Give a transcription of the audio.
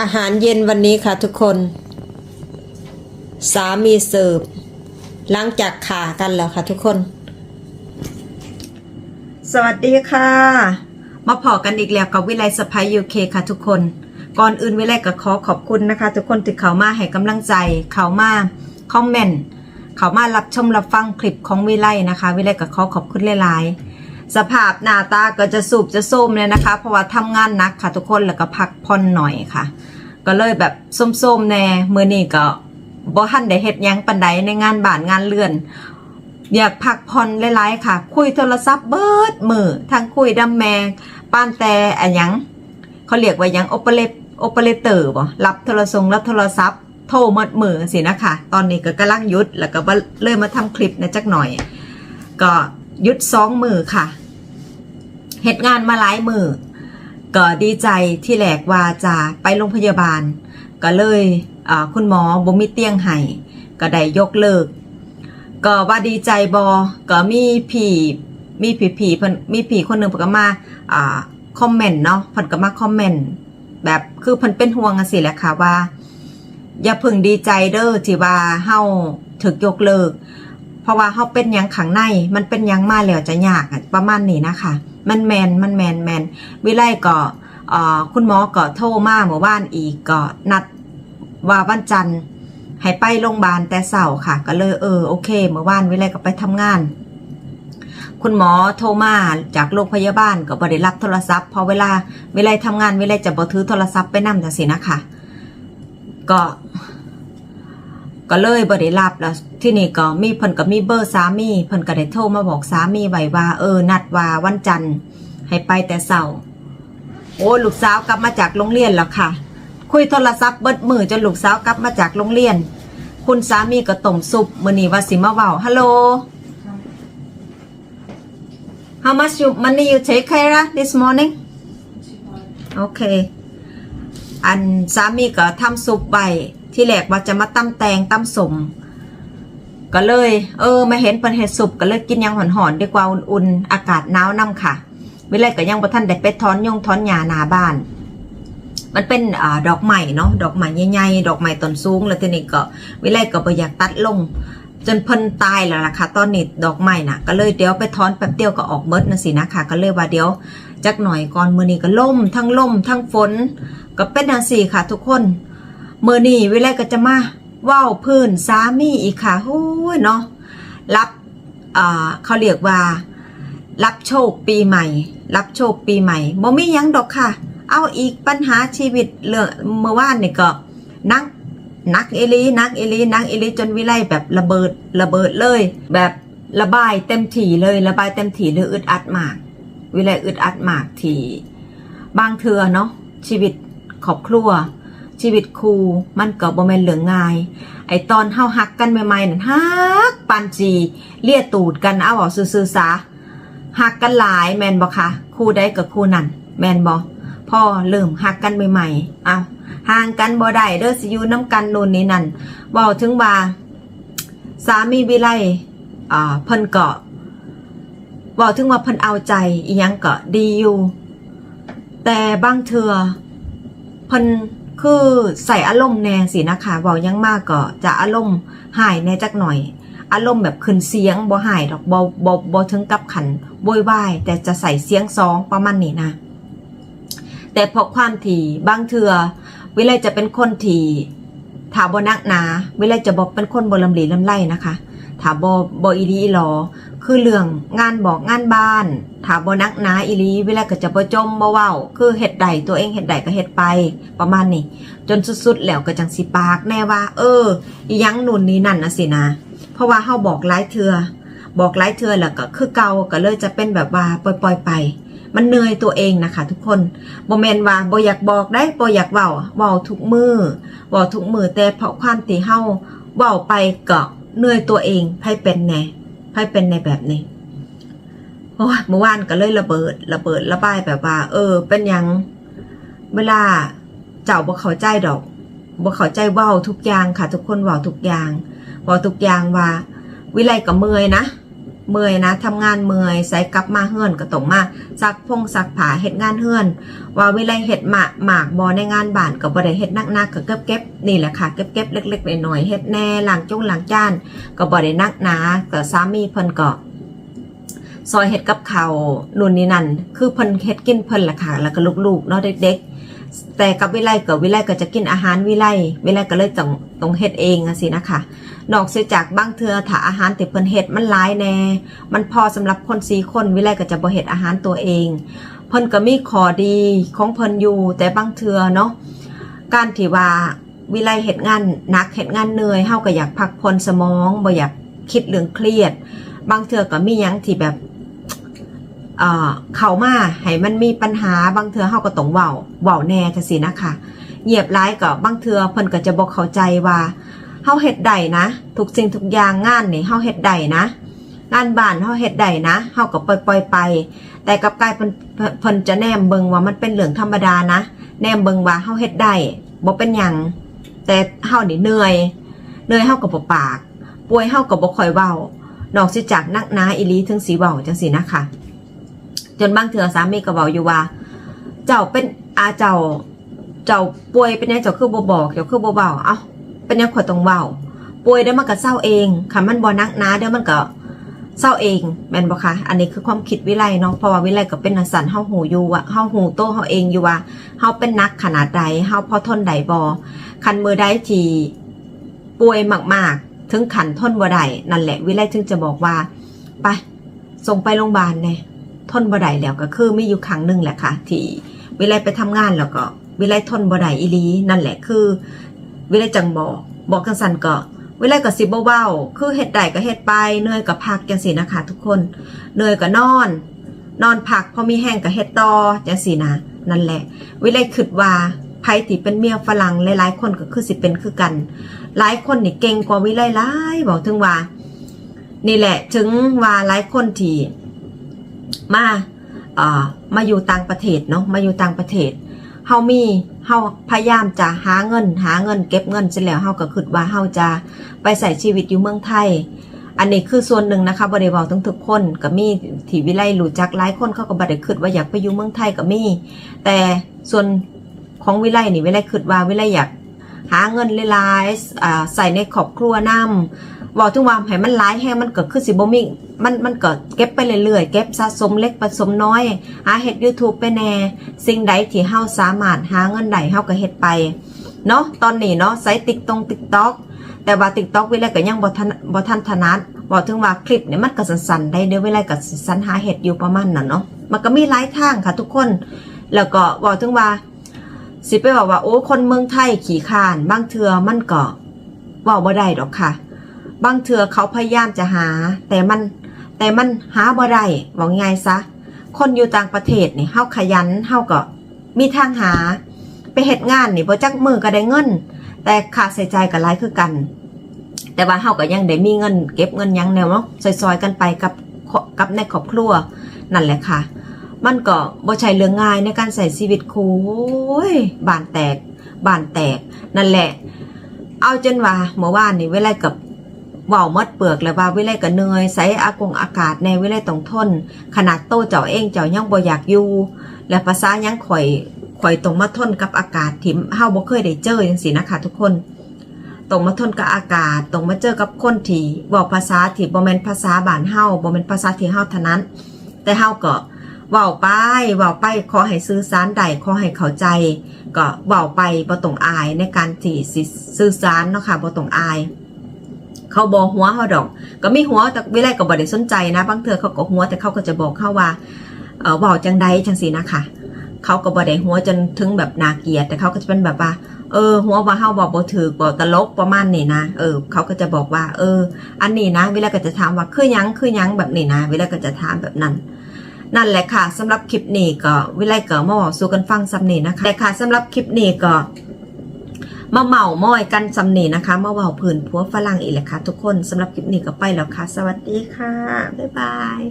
อาหารเย็นวันนี้ค่ะทุกคน สามีเสิร์ฟหลังจากขากันแล้วค่ะทุกคน สวัสดีค่ะ มาพอกันอีกแล้วกับวิไลสไปยูเคค่ะทุกคน ก่อนอื่นวิไลก็ขอขอบคุณนะคะ ทุกคนที่เขามาให้กำลังใจ เขามาคอมเมนต์เขามารับชมรับฟังคลิปของวิไลนะคะ วิไลก็ขอขอบคุณหลายๆ สภาพหน้าตาก็จะสูบจะส้มเลยนะคะ เพราะว่าทำงานหนักค่ะทุกคนแล้วก็พักผ่อนหน่อยค่ะ ก็เลยแบบส้มๆแน่มือนี้ก็บ่ทันได้เฮ็ดยังปันใดในงานบ้านงานเรือน อยากพักผ่อนหลายๆค่ะ คุยโทรศัพท์เบิดมือทั้งคุยดำแมงป้านแต่อะยังเขาเรียกว่ายังโอเปเรตโอเปเรเตอร์บ่รับโทรศัพท์รับโทรศัพท์ โทรหมดมือสินะคะตอนนี้ก็กำลังยุดแล้วก็ว่าเลยมาทำคลิปในจักหน่อย ก็ยุดสองมือค่ะเหตุงานมาหลายมือ ก็ดีใจที่แหลกว่าจะไปโรงพยาบาล ก็เลยคุณหมอบ่มีเตียงให้ก็ได้ยกเลิก ก็ว่าดีใจบอก็มีผีมีผีผีเพิ่นมีผีคนหนึ่งเพิ่นก็มาอ่าคอมเมนต์เนาะเพิ่นก็มาคอมเมนต์แบบคือเพิ่นเป็นห่วงกันสิแหละค่ะว่า อย่าพึ่งดีใจเด้อที่ว่าเฮาถึกยกเลิก เพราะว่าเฮาเป็นยังขังใน มันเป็นยังมาแล้วจะยากประมาณนี้นะคะ มันแมนมันแมนแมนวิไลก็เอ่อคุณหมอก็โทรมาเมื่อวานอีกก็นัดว่าวันจันทร์ให้ไปโรงพยาบาลแต่เสาร์ค่ะ ก็เลยเออโอเคเมื่อวานวิไลก็ไปทำงาน คุณหมอโทรมาจากโรงพยาบาลก็บ่ได้รับโทรศัพท์พอเวลาวิไลทำงานวิไลจะบ่ถือโทรศัพท์ไปนำจังซี่สินะคะก็ ก็เลยบ่ได้รับแล้วที่นี่ก็มีเพิ่นก็มีเบอร์สามีเพิ่นก็ได้โทรมาบอกสามีไว้ว่า เออ นัดว่าวันจันทร์ให้ไปแต่เสาร์โอ้ลูกสาวกลับมาจากโรงเรียนแล้วค่ะ คุยโทรศัพท์เบิดมือจนลูกสาวกลับมาจากโรงเรียน คุณสามีก็ต้มซุปมื้อนี้ว่าสิมาเว้าฮัลโหล How much you money you take Kyra this morning โอเคอันสามีก็ทำซุปใบ ที่แรกว่าจะมาตำแตงตำสมก็เลย เออ มาเห็นเพิ่นเฮ็ดซุปก็เลยกินยังหอนๆดีกว่าอุ่นๆอากาศหนาวนำค่ะวิไลก็ยังบ่ทันได้ไปถอนยงถอนหญ้าหน้าบ้าน มันเป็นอดอกใหม่เนาะดอกใหม่ใหญ่ๆดอกใหม่ต้นสูง แล้วทีนี้ก็วิไลก็บ่อยากตัดลงจนเพิ่นตายแล้วล่ะค่ะตอนนี้ดอกใหม่น่ะ ก็เลยเดี๋ยวไปถอนแป๊บเดียวก็ออกเบิดนะสินะคะก็เลยว่าเดี๋ยวจักหน่อยก่อนมื้อนี้ก็ล่มทั้งล่มทั้งฝนก็เป็นจังซี่ค่ะ ทุกคน เมื้อนี้วิไลก็จะมาเว้าพื้นสามีอีกค่ะโอ้ยเนาะรับอ่าเขาเรียกว่า รับโชคปีใหม่ รับโชคปีใหม่บ่มียังดอกค่ะ เอาอีกปัญหาชีวิตเรื่องเมื่อวานนี่ก็นักนักเอลีนักเอลีนักเอลีจนวิไลแบบระเบิดระเบิดเลย แบบระบายเต็มถี่เลยระบายเต็มถี่เลยอึดอัดมาก วิไลอึดอัดมากที่บางเทือเนาะชีวิตครอบครัว ชีวิตครูมันก็บ่แม่นเรื่องง่าย ไอตอนเฮาฮักกันใหม่ๆนั่นฮักปานจีเลียตูดกันเอาเอาซื่อๆซะหักกันหลายแมนบอคะคู่ใดกับคู่นั่นแมนบอพ่อเริ่มหักกันใหม่ๆเอาห่างกันบ่ได้เด้อสิอยู่น้ำกันนู่นนี่นั่นเว้าถึงว่าสามีวิไลอ่าเพิ่นก็เว้าถึงว่าเพิ่นเอาใจอียังก็ดีอยู่แต่บางเทื่อเพิ่น คือใส่อารมณ์แน่สินะคะเว้ายังมากก็จะอารมณ์หายแน่จักหน่อย อารมณ์แบบขึ้นเสียงบ่หายดอกบ่บ่บ่ถึงกับขันโวยวายแต่จะใส่เสียงซองประมาณนี้นะ แต่พราะความที่บางเทือวิไลจะเป็นคนที่ถาบนักหนา วิไลจะบอกเป็นคนบ่ลำหลีลำไรนะคะถาบ่บ่อีดีอีหลอ คือเรื่องงานบอกงานบ้าน ถามบ่นักหนาอีลีเวิไลก็จะบ่จมบ่เว้า คือเฮ็ดใดตัวเองเฮ็ดใดก็เฮ็ดไป ประมาณนี้ จนสุดๆ แล้วก็จังสิปากแน่ว่า เอออียังนู่นนี่นั่นนะสินะ เพราะว่าเฮาบอกหลายเทือบอกหลายเทือแล้วก็คือเก่าก็เลยจะเป็นแบบว่าปล่อยๆไป มันเหนื่อยตัวเองนะคะ ทุกคนบ่แมนว่าบ่อยากบอกได้บ่อยากเว้าเว้าทุกมือเว้าทุกมือแต่เพราะความที่เฮาเว้าไปก็เหนื่อยตัวเองไผเป็นแน่ ไผเป็นในแบบนี้โอ้เมื่อวานก็เลยระเบิด ระเบิดระบายแบบว่า เออ เป็นยังเวลาเจ้าบ่เข้าใจดอกบ่เข้าใจว่าทุกอย่างค่ะ ทุกคนว่าทุกอย่างว่าวทุกอย่างว่า วิไลกับเมยนะ เมื่อยนะทำงานเมื่อยใส่กลับมาเฮือนก็ต้องมาซักพงซักผาเฮ็ดงานเฮือน ว่าเวลาเฮ็ดหมากหมากบ่ในงานบ้านก็บ่ได้เฮ็ดหนักๆก็เก็บเก็บนี่แหละค่ะเก็บเก็บเล็กๆน้อยๆเฮ็ดแน่ล้างจุ้งล้างจานก็บ่ได้นักหนาก็สามีเพิ่นก็ซอยเฮ็ดกับข้าวนู่นนี่นั่น คือเพิ่นเฮ็ดกินเพิ่นละค่ะ แล้วก็ลูกๆเนาะเด็กๆ แต่กับวิไลก็วิไลก็จะกินอาหารวิไลวิไลก็เลยต้องต้องเฮ็ดเองสินะคะนอกเสียจากบางเทือถ้าอาหารที่เพิ่นเฮ็ดมันหลายแน่ มันพอสำหรับคนสี่คนวิไลก็จะบ่เฮ็ดอาหารตัวเอง เพิ่นก็มีข้อดีของเพิ่นอยู่ แต่บางเทือเนาะการที่ว่าวิไลเฮ็ดงานหนักเฮ็ดงานเหนื่อยเฮาก็อยากพักผ่อนสมองบ่อยากคิดเรื่องเครียด บางเทือก็มีหยังที่แบบ เอ่อเขามาให้มันมีปัญหาบางเทือเฮาก็ต้องเว้าเว้าแน่จังซี่นะคะเหยียบร้ายก็บางเทือเพิ่นก็จะบ่เข้าใจว่าเฮาเฮ็ดได้นะทุกสิ่งทุกอย่างงานนี่เฮาเฮ็ดได้นะ งานบ้านเฮาเฮ็ดได้นะเฮาก็ปล่อยๆไป แต่กับกายเพิ่นเพิ่นจะแนมเบิงว่ามันเป็นเรื่องธรรมดานะ แนมเบิงว่าเฮาเฮ็ดได้บ่เป็นหยังแต่เฮานี่เหนื่อยเหนื่อยเฮาก็บ่ปาก ป่วยเฮาก็บ่ค่อยเว้านอกจากนักหนาอีลีถึงสิเว้าจังซี่นะคะ จนบางเทื่อสามีก็เว้าอยู่ว่า เจ้าเป็นอาเจ้า เจ้าป่วยเป็นหยังเจ้าคือบ่บอกเจ้าคือบ่เว้าเอ้าเป็นยังข่อยต้องเว้าป่วยเดี๋ยวมันก็เศร้าเองค่ะมันบ่นักนาเดี๋ยวมันก็เศร้าเองแม่นบ่คะอันนี้คือความคิดวิไลเนาะเพราะว่าวิไลก็เป็นนักสันเฮาหูอยู่ว่าเฮาหูโตเฮาเองอยู่ว่าเฮาเป็นนักขนาดใดเฮาพอทนได้บ่คันมือใดที่ป่วยมากๆ ถึงขันทนบ่ได้นั่นแหละวิไลถึงจะบอกว่า ไปส่งไปโรงพยาบาลแน่ ทนบ่ได้แล้วก็คือมีอยู่ครั้งหนึ่งแหละค่ะ ที่วิไลไปทำงานแล้วก็ เวิไลทนบ่ได้อีลีนั่นแหละคือ เวิไลจังบอกบอกกันสันก็ เวิไลก็สิบเว้าคือเฮ็ดได้ก็เฮ็ดไปเหนื่อยก็พักจังซี่นะคะ ทุกคนเหนื่อยก็นอน นอนพักพอมีแห้งก็เฮ็ดต่อจังซี่นะนั่นแหละ เวิไลคิดว่าไผที่เป็นเมียฝรั่งหลายๆคนก็คือสิเป็นคือกัน หลายคนนี่เก่งกว่าวิไลหลายบอกถึงว่า นี่แหละ ถึงว่าหลายคนที่ มาเอ่อมาอยู่ต่างประเทศเนาะมาอยู่ต่างประเทศเฮามีเฮาพยายามจะหาเงิน หาเงิน เก็บเงินเสร็จแล้วเฮาก็คิดว่าเฮาจะไปใส่ชีวิตอยู่เมืองไทย อันนี้คือส่วนหนึ่งนะคะบ่ได้เว้าทั้งทุกคนก็มีที่วิไลรู้จักหลายคนเขาก็บ่ได้คิดว่าอยากไปอยู่เมืองไทยก็มี แต่ส่วนของวิไลนี่วิไลคิดว่าวิไลอยากหาเงินหลายๆอ่าใส่ในครอบครัวนำ บอกถึงว่าให้มันหลายแฮงมันเก็คือสิบ่มีมันมันเก็เก็บไปเรื่อยๆเก็บสะสมเล็กผสมน้อยหาเฮ็ด YouTube ไปแน่ สิ่งใดที่เฮาสามารถหาเงินได้เฮาก็เฮ็ดไปเนาะตอนนี้เนาะใส่ติ๊กตง TikTok แต่ว่า TikTok เวลาก็ยังบ่ทันบ่ทันถนัดบอกถึงว่าคลิปเนี่ยมันก็สั้นๆได้เด้อเวลาก็สิสรรหาเฮ็ดอยู่ประมาณนั้นเนาะมันก็มีหลายทางค่ะทุกคน แล้วก็บอกถึงว่าสิไปบอกว่าโอ้คนเมืองไทยขี้ข้านบางเทือมันก็เว้าบ่ได้ดอกค่ะ บางเทื่อเขาพยายามจะหา แต่มันแต่มันหาบ่ได้บอกง่ายซะ คนอยู่ต่างประเทศนี่เฮาขยันเฮาก็มีทางหา ไปเฮ็ดงานนี่บ่จักมือก็ได้เงิน แต่ค่าใช้จ่ายก็หลายคือกัน แต่ว่าเฮาก็ยังได้มีเงิน เก็บเงินยังแนวเนาะซอยๆกันไปกับกับในครอบครัวนั่นแหละค่ะ มันก็บ่ใช่เรื่องง่ายในการใส่ชีวิตครูโอ้ยบานแตกบานแตกนั่นแหละ เอาจนว่าเมื่อวานนี่เวลากับ ว้าหมดเปลือกแล้วว่าเลาก็เนยใส่อากงอากาศแน่เลาต้องทน ขนาดโตเจ้าเองเจ้ายังบ่อยากอยู่และภาษายังข่อยข่อยต้องมาทนกับอากาศที่เฮาบ่เคยได้เจอจังซี่นะคะทุกคนต้องมาทนกับอากาศต้องมาเจอกับคนที่เว้าภาษาที่บ่แม่นภาษาบ้านเฮาบ่แม่นภาษาที่เฮาถนัดแต่เฮาก็เว้าไปเว้าไปขอให้สื่อสารได้ขอให้เข้าใจ ก็เว้าไปบ่ต้องอายในการที่สื่อสารเนาะค่ะบ่ต้องอาย เขาบอกหัวเขาดอก ก็มีหัวแต่วิไลก็บ่ได้สนใจนะบางเทื่อเขาก็หัวแต่เขาก็จะบอกเขาว่าเออเว้าจังใดจังสีนะคะเขาก็บ่ได้หัวจนถึงแบบนาเกียดแต่เขาก็จะเป็นแบบว่าเออหัวว่าเฮาบอกบ่ถือบ่ตลกประมาณนี้นะเออเขาก็จะบอกว่า เออ อันนี้นะ เวลาก็จะถามว่าคือยังคือยังแบบนี้นะ เวลาก็จะถามแบบนั้น นั่นแหละค่ะสำหรับคลิปนี้ก็วิไลก็มาบอกสู่กันฟังซ้ำนี้นะคะแต่ค่ะสำหรับคลิปนี้ก็ มาเมาม้อยกันสำเนีนะคะมาเว่าผื่นผัวฝรั่งอีกแหละค่ะทุกคนสำหรับคลิปนี้ก็ไปแล้วค่ะ สวัสดีค่ะ บ๊ายบาย